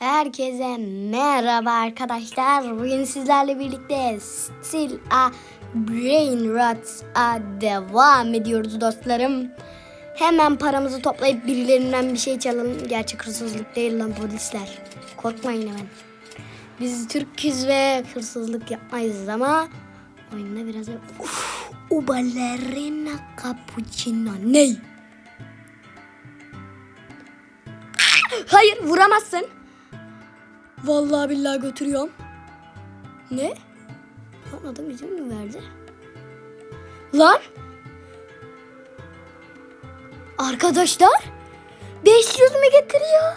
Herkese merhaba arkadaşlar. Bugün sizlerle birlikte Still a Brain Rot'a devam ediyoruz dostlarım. Hemen paramızı toplayıp birilerinden bir şey çalalım. Gerçek hırsızlık değil lan polisler. Korkmayın hemen. Biz Türk'üz ve hırsızlık yapmayız ama oyunda biraz... Uf, o ballerina cappuccino ne? Hayır vuramazsın. Vallahi billahi götürüyorum. Ne? Lan adam izin mi verdi? Lan! Arkadaşlar 500 mi getiriyor?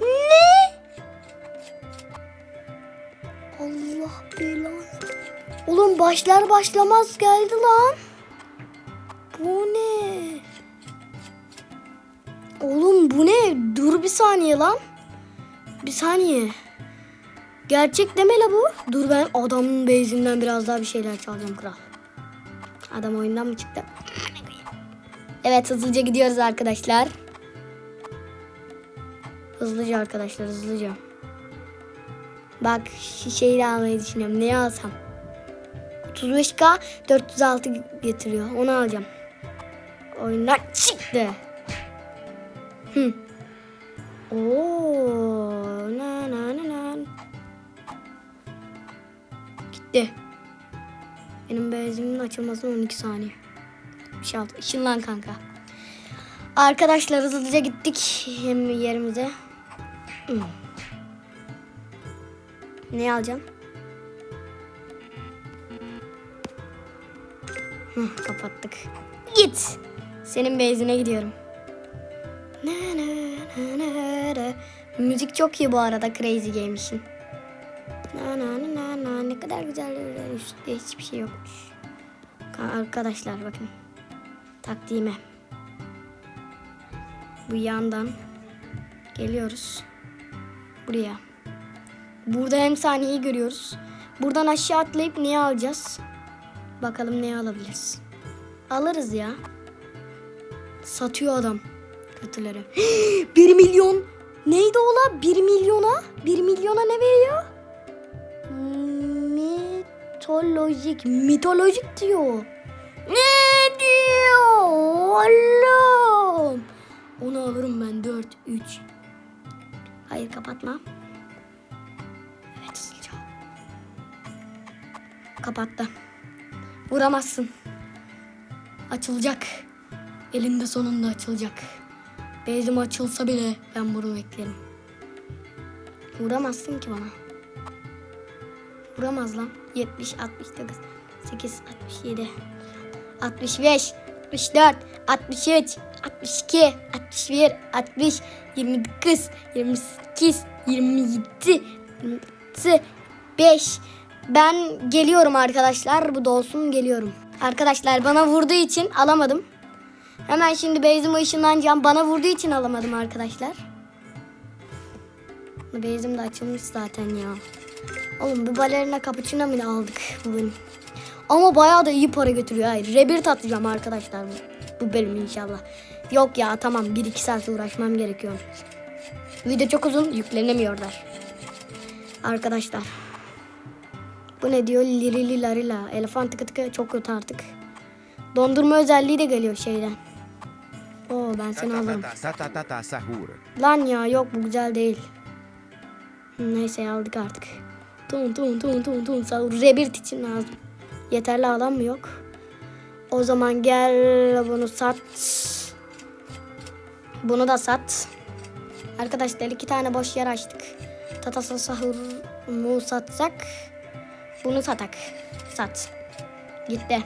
Ne? Allah belanı. Oğlum başlar başlamaz geldi lan. Bu ne? Oğlum bu ne? Dur bir saniye lan. Bir saniye. Gerçek deme la bu. Dur ben adamın bezinden biraz daha bir şeyler çalacağım kral. Adam oyundan mı çıktı? Evet hızlıca gidiyoruz arkadaşlar. Hızlıca arkadaşlar hızlıca. Bak şişeyi de almayı düşünüyorum. Neyi alsam? 35k 406 getiriyor. Onu alacağım. Oyundan çıktı. Hı. Oo, Gitti. Benim benzimin açılmasına 12 saniye. 66. Işınlan kanka. Arkadaşlar hızlıca gittik yerimize. Hmm. Ne alacağım? Hı, kapattık. Git. Senin benzine gidiyorum. Müzik çok iyi bu arada Crazy Game için. Na, na, na, na. Ne kadar güzel. Üstte hiçbir şey yokmuş. Arkadaşlar bakın. Taktiğime. Bu yandan geliyoruz. Buraya. Burada hem saniyeyi görüyoruz. Buradan aşağı atlayıp neyi alacağız? Bakalım neyi alabiliriz. Alırız ya. Satıyor adam kötüleri. 1 milyon. Neydi ola? 1 milyona? 1 milyona ne veriyor? Mitolojik. Mitolojik diyor. Ne diyor oğlum? Onu alırım ben 4, 3. Hayır kapatma. Evet hızlıca. Kapattı. Vuramazsın. Açılacak. Elinde sonunda açılacak. Bezim açılsa bile ben bunu beklerim. Vuramazsın ki bana. Vuramaz lan. 70, 69, 8, 67, 65, 64, 63, 62, 61, 60, 29, 28, 27, 26, 5. Ben geliyorum arkadaşlar. Bu da olsun geliyorum. Arkadaşlar bana vurduğu için alamadım. Hemen şimdi base'ime ışınlanacağım. Bana vurduğu için alamadım arkadaşlar. Base'im de açılmış zaten ya. Oğlum bir balerina cappuccino ne aldık bugün? Ama bayağı da iyi para götürüyor. Hayır. Rebirth atacağım arkadaşlar bu, bu bölüm inşallah. Yok ya tamam 1-2 saat uğraşmam gerekiyor. Video çok uzun yüklenemiyorlar. Arkadaşlar. Bu ne diyor? Lirili larila. Elefant tıkı tıkı çok kötü artık. Dondurma özelliği de geliyor şeyden. Oo ben seni alırım. Lan ya yok bu güzel değil. Neyse aldık artık. Tun tun tun tun sahur. Rebirth için lazım. Yeterli alan mı yok? O zaman gel bunu sat. Bunu da sat. Arkadaşlar iki tane boş yer açtık. Tatasa sahur mu satsak? Bunu satak. Sat. Gitti.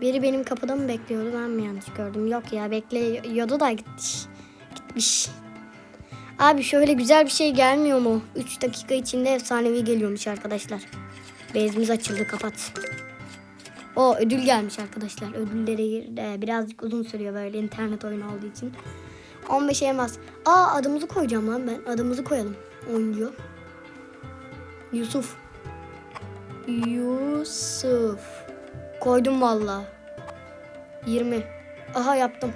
Biri benim kapıda mı bekliyordu ben mi yanlış gördüm? Yok ya bekliyordu da gitmiş. Gitmiş. Abi şöyle güzel bir şey gelmiyor mu? 3 dakika içinde efsanevi geliyormuş arkadaşlar. Bezimiz açıldı kapat. O ödül gelmiş arkadaşlar. Ödülleri de birazcık uzun sürüyor böyle internet oyunu olduğu için. 15 elmas. Aa adımızı koyacağım lan ben. Adımızı koyalım. Oynuyor. Yusuf. Yusuf. Koydum valla. 20. Aha yaptım.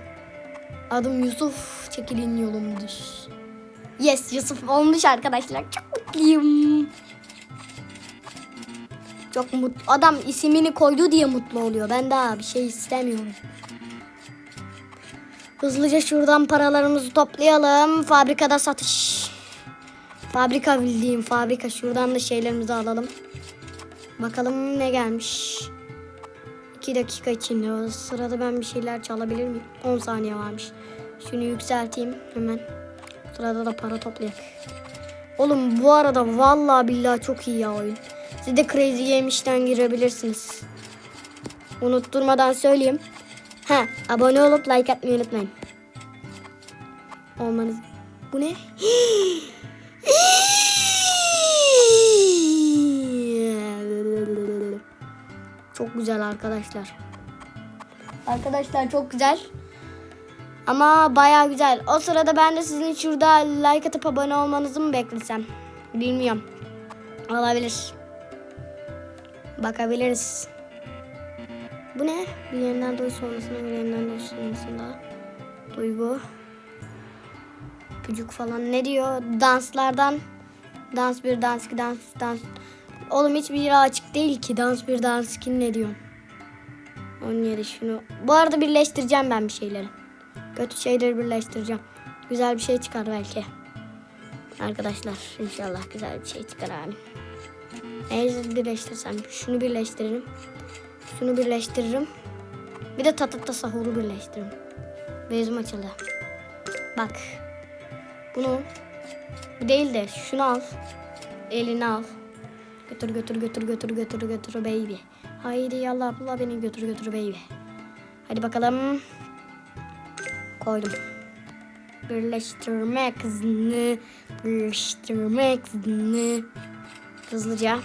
Adım Yusuf. Çekilin yolum düz. Yes Yusuf olmuş arkadaşlar. Çok mutluyum. Çok mutlu. Adam ismini koydu diye mutlu oluyor. Ben daha bir şey istemiyorum. Hızlıca şuradan paralarımızı toplayalım. Fabrikada satış. Fabrika bildiğim fabrika. Şuradan da şeylerimizi alalım. Bakalım ne gelmiş. 2 dakika içinde. O sırada ben bir şeyler çalabilir miyim? 10 saniye varmış. Şunu yükselteyim hemen. Sırada da para toplayalım. Oğlum bu arada vallahi billahi çok iyi ya oyun. Siz de Crazy Game işten girebilirsiniz. Unutturmadan söyleyeyim. Ha, abone olup like atmayı unutmayın. Olmanız. Bu ne? Çok güzel arkadaşlar. Arkadaşlar çok güzel. Ama baya güzel. O sırada ben de sizin şurada like atıp abone olmanızı mı beklesem? Bilmiyorum. Olabilir. Bakabiliriz. Bu ne? Bir yeniden duygu sonrasında bir yeniden duygu sonrasında. Duygu. Çocuk falan ne diyor? Danslardan. Dans bir dans iki dans dans. Oğlum hiçbir yeri açık değil ki. Dans bir dans iki ne diyorsun? Onun yeri şunu. Bu arada birleştireceğim ben bir şeyleri. Kötü şeyleri birleştireceğim. Güzel bir şey çıkar belki. Arkadaşlar inşallah güzel bir şey çıkar abi. Neyi birleştirsem? Şunu birleştiririm. Şunu birleştiririm. Bir de tatata sahuru birleştiririm. Bezim açıldı. Bak. Bunu bu değil de şunu al. Elini al. Götür götür götür götür götür götür baby. Haydi yallah abla beni götür götür baby. Hadi bakalım. Koydum. Birleştirme kızını. Birleştirme kızını. Hızlıca.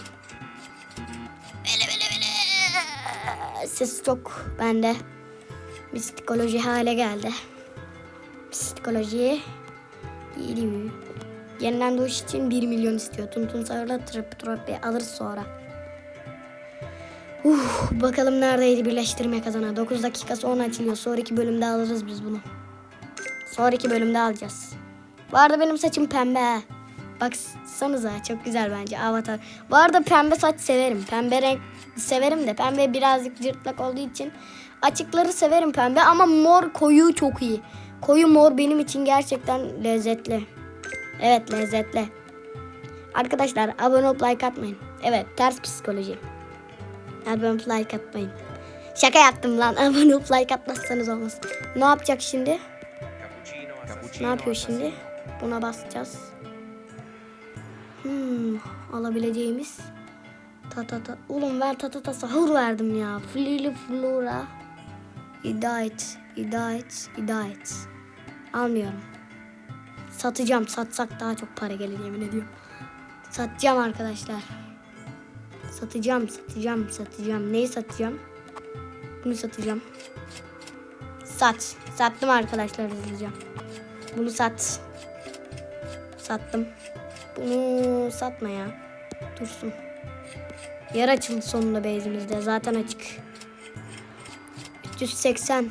Bele bele bele. Ses çok bende. Psikoloji hale geldi. Psikoloji. İyi Yeniden doğuş için 1 milyon istiyor. Tuntun sarıla trap trap alırız sonra. Uh, bakalım neredeydi birleştirme kazana. 9 dakika sonra açılıyor. Sonraki bölümde alırız biz bunu. Sonraki bölümde alacağız. Bu arada benim saçım pembe. Baksanıza çok güzel bence avatar. Bu arada pembe saç severim. Pembe renk severim de pembe birazcık cırtlak olduğu için açıkları severim pembe ama mor koyu çok iyi. Koyu mor benim için gerçekten lezzetli. Evet lezzetli. Arkadaşlar abone olup like atmayın. Evet ters psikoloji. Abone olup like atmayın. Şaka yaptım lan. Abone olup like atmazsanız olmaz. Ne yapacak şimdi? Ne yapıyor şimdi? Buna basacağız. Hmm, alabileceğimiz tatata. Oğlum ben tatata sahur verdim ya. Flili flora. İddia et, iddia et, iddia et. Almıyorum. Satacağım. Satsak daha çok para gelir yemin ediyorum. Satacağım arkadaşlar. Satacağım, satacağım, satacağım. Neyi satacağım? Bunu satacağım. Sat. Sattım arkadaşlar hızlıca. Bunu sat. Sattım. Bunu satma ya. Dursun. Yer açıldı sonunda bezimizde. Zaten açık. 380.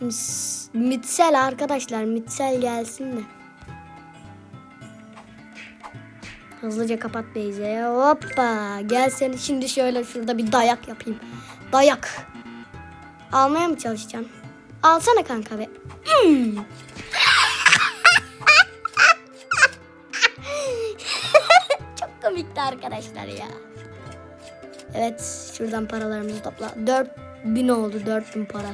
Mis- Mitsel arkadaşlar. Mitsel gelsin de. Hızlıca kapat Beyze. Hoppa. Gel seni şimdi şöyle şurada bir dayak yapayım. Dayak. Almaya mı çalışacaksın? Alsana kanka be. Hmm. Çok komikti arkadaşlar ya. Evet şuradan paralarımızı topla. 4000 oldu 4000 para.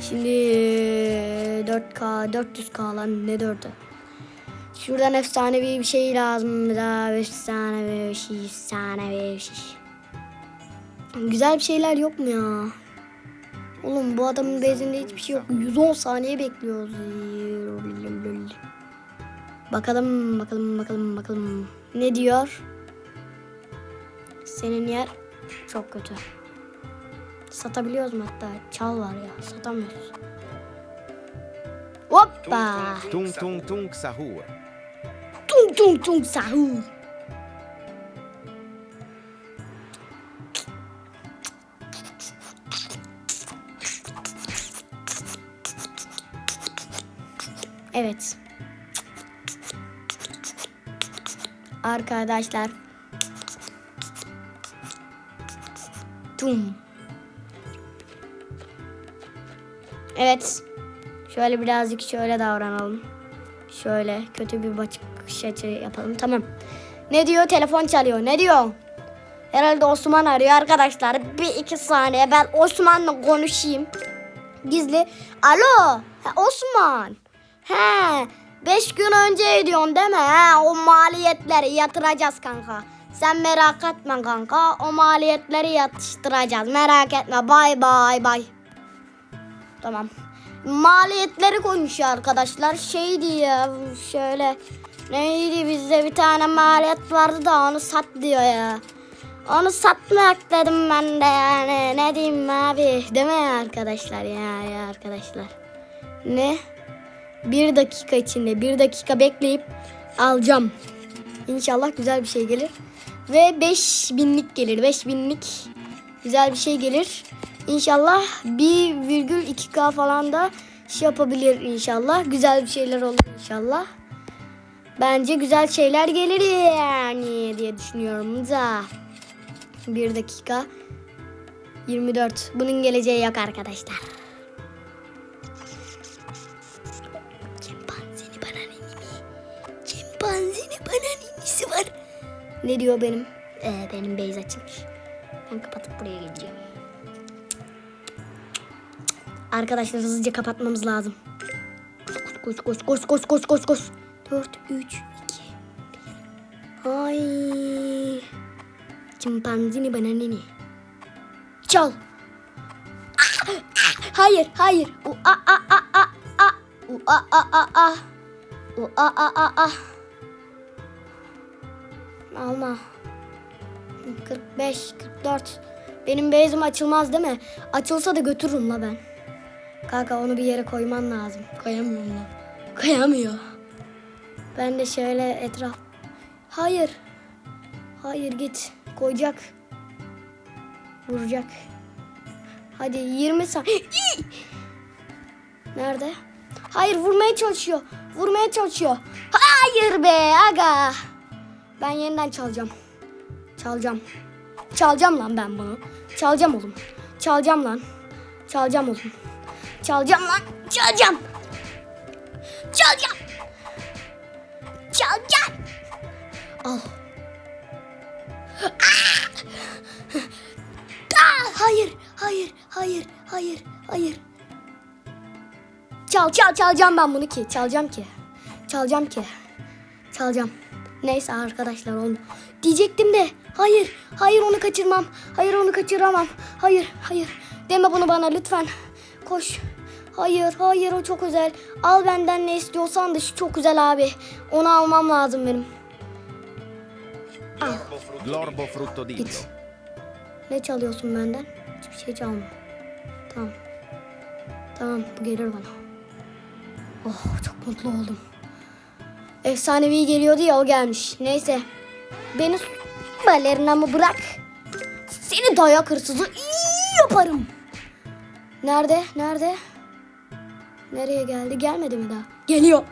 Şimdi 4K 400K lan ne 4'ü. Şuradan efsanevi bir şey lazım daha efsanevi bir şey efsanevi bir şey. Güzel bir şeyler yok mu ya? Oğlum bu adamın bezinde hiçbir şey yok. 110 saniye bekliyoruz. Bakalım bakalım bakalım bakalım. Ne diyor? Senin yer çok kötü. Satabiliyoruz mu hatta? Çal var ya satamıyoruz. Hoppa! Tung tung tung sahur. Tung tung tung sahur. Evet. Arkadaşlar. Tum. Evet. Şöyle birazcık şöyle davranalım. Şöyle kötü bir bakış açı yapalım. Tamam. Ne diyor? Telefon çalıyor. Ne diyor? Herhalde Osman arıyor arkadaşlar. Bir iki saniye ben Osman'la konuşayım. Gizli. Alo. Ha, Osman. He. Beş gün önce diyorsun değil mi? He, o maliyetleri yatıracağız kanka. Sen merak etme kanka. O maliyetleri yatıştıracağız. Merak etme. Bay bay bay. Tamam. Maliyetleri konuşuyor arkadaşlar. Şeydi ya şöyle neydi bizde bir tane maliyet vardı da onu sat diyor ya. Onu satmak dedim ben de yani ne diyeyim abi değil mi arkadaşlar ya ya arkadaşlar. Ne? Bir dakika içinde bir dakika bekleyip alacağım. İnşallah güzel bir şey gelir. Ve 5000'lik gelir 5000'lik güzel bir şey gelir. İnşallah 1,2K falan da şey yapabilir inşallah. Güzel bir şeyler olur inşallah. Bence güzel şeyler gelir yani diye düşünüyorum da. Bir dakika. 24. Bunun geleceği yok arkadaşlar. Ne diyor benim? Ee, benim beyz açılmış. Ben kapatıp buraya geleceğim. Arkadaşlar hızlıca kapatmamız lazım. Koş koş koş koş koş koş koş. 4 3 2 1. Ay. Çimpanzini bana nini. Çal. Hayır, hayır. U a a a a a. U a a a a. U a a a a. Alma. 45, 44. Benim bezim açılmaz değil mi? Açılsa da götürürüm la ben. Kanka onu bir yere koyman lazım. Koyamıyorum lan. Koyamıyor. Ben de şöyle etraf... Hayır. Hayır git. Koyacak. Vuracak. Hadi 20 saniye. Nerede? Hayır vurmaya çalışıyor. Vurmaya çalışıyor. Hayır be aga. Ben yeniden çalacağım. Çalacağım. Çalacağım lan ben bunu. Çalacağım oğlum. Çalacağım lan. Çalacağım oğlum. Çalacağım lan. Çalacağım. Çalacağım. Çalacağım. Al. Ah! Ah, hayır, hayır, hayır, hayır, hayır. Çal, çal, çalacağım ben bunu ki. Çalacağım ki. Çalacağım ki. Çalacağım. Neyse arkadaşlar onu diyecektim de hayır hayır onu kaçırmam hayır onu kaçıramam hayır hayır. Deme bunu bana lütfen koş. Hayır hayır o çok özel. Al benden ne istiyorsan da şu çok güzel abi. Onu almam lazım benim. Al. Glorbo fruttodillo. git. Ne çalıyorsun benden? Hiçbir şey çalma tamam. Tamam bu gelir bana. Oh çok mutlu oldum Efsanevi geliyordu ya o gelmiş. Neyse. Beni balerinamı bırak. Seni dayak hırsızı iyi yaparım. Nerede? Nerede? Nereye geldi? Gelmedi mi daha? Geliyor.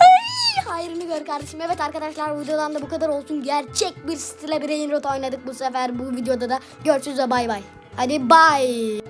Ay, hayrını gör kardeşim. Evet arkadaşlar bu videodan da bu kadar olsun. Gerçek bir stile bir Rain Road oynadık bu sefer bu videoda da. Görüşürüz ve bay bay. Hadi bay.